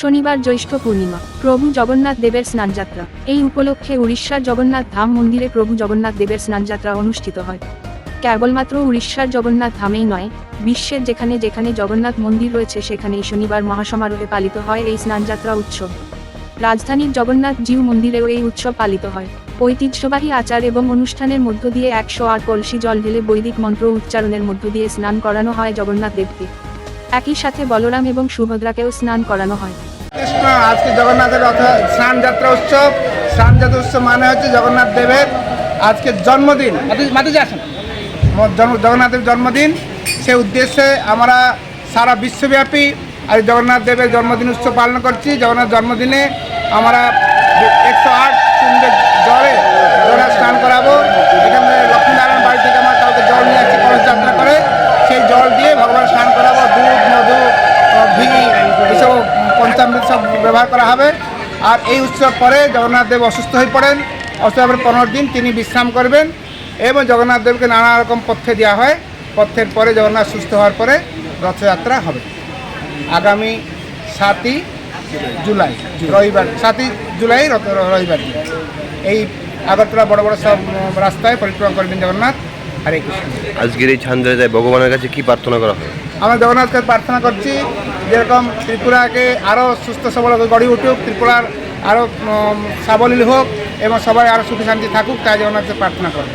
শনিবার জ্যৈষ্ঠ পূর্ণিমা, প্রভু জগন্নাথ দেবের স্নানযাত্রা। এই উপলক্ষে উড়িষ্যার জগন্নাথ ধাম মন্দিরে প্রভু জগন্নাথ দেবের স্নানযাত্রা অনুষ্ঠিত হয়। কেবলমাত্র উড়িষ্যার জগন্নাথ ধামেই নয়, বিশ্বের যেখানে যেখানে জগন্নাথ মন্দির রয়েছে সেখানেই শনিবার মহাসমারোহে পালিত হয় এই স্নানযাত্রা উৎসব। রাজধানীর জগন্নাথ জিউ মন্দিরেও এই উৎসব পালিত হয়। ঐতিহ্যবাহী আচার এবং অনুষ্ঠানের মধ্য দিয়ে একশো আর কলসি জল ঢেলে বৈদিক মন্ত্র উচ্চারণের মধ্য দিয়ে স্নান করানো হয় জগন্নাথ দেবকে। একই সাথে বলরাম এবং সুভদ্রাকেও স্নান করানো হয়। কৃষ্ণ আজকে জগন্নাথের রথ স্নান যাত্রা উৎসব। স্নান যাত্রা উৎসব মানে হচ্ছে জগন্নাথ দেবের আজকে জন্মদিন। জগন্নাথের জন্মদিন। সে উদ্দেশ্যে আমরা সারা বিশ্বব্যাপী আজ জগন্নাথ দেবের জন্মদিন উৎসব পালন করছি। জগন্নাথ জন্মদিনে আমরা একশো আট কুণ্ডের জলে জগন্নাথ স্নান করাবো এখানে লক্ষ্মীনারায়ণ বাড়ি থেকে আমরা কাউকে জল নিয়ে আসছি কলস যাত্রা করে সেই জল দিয়ে ভগবান স্নান করাবো দুধ মধু আহ, ঘি এসব পঞ্চামৃত সব ব্যবহার করা হবে। আর এই উৎসব পরে জগন্নাথ দেব অসুস্থ হয়ে পড়েন। অসুস্থ হওয়ার পনেরো দিন তিনি বিশ্রাম করবেন এবং জগন্নাথ দেবকে নানা রকম পথ্যে দেওয়া হয়। পথ্যের পরে জগন্নাথ সুস্থ হওয়ার পরে রথযাত্রা হবে। আগামী সাতই জুলাই রবিবার সাতই জুলাই রবিবার দিন। এই আগরতলা বড় বড় সব রাস্তায় পরিক্রমা করবেন জগন্নাথ। হরে কৃষ্ণ। আজকের এই ছান্দ্রায় ভগবানের কাছে কি প্রার্থনা করা হয়? আমরা জগন্নাথকে প্রার্থনা করছি যেরকম ত্রিপুরাকে আরও সুস্থ, সবল গড়ে উঠুক, ত্রিপুরার আরও সাবলীল হোক এবং সবাই আরও সুখী শান্তি থাকুক, তাই জগন্নাথকে প্রার্থনা করব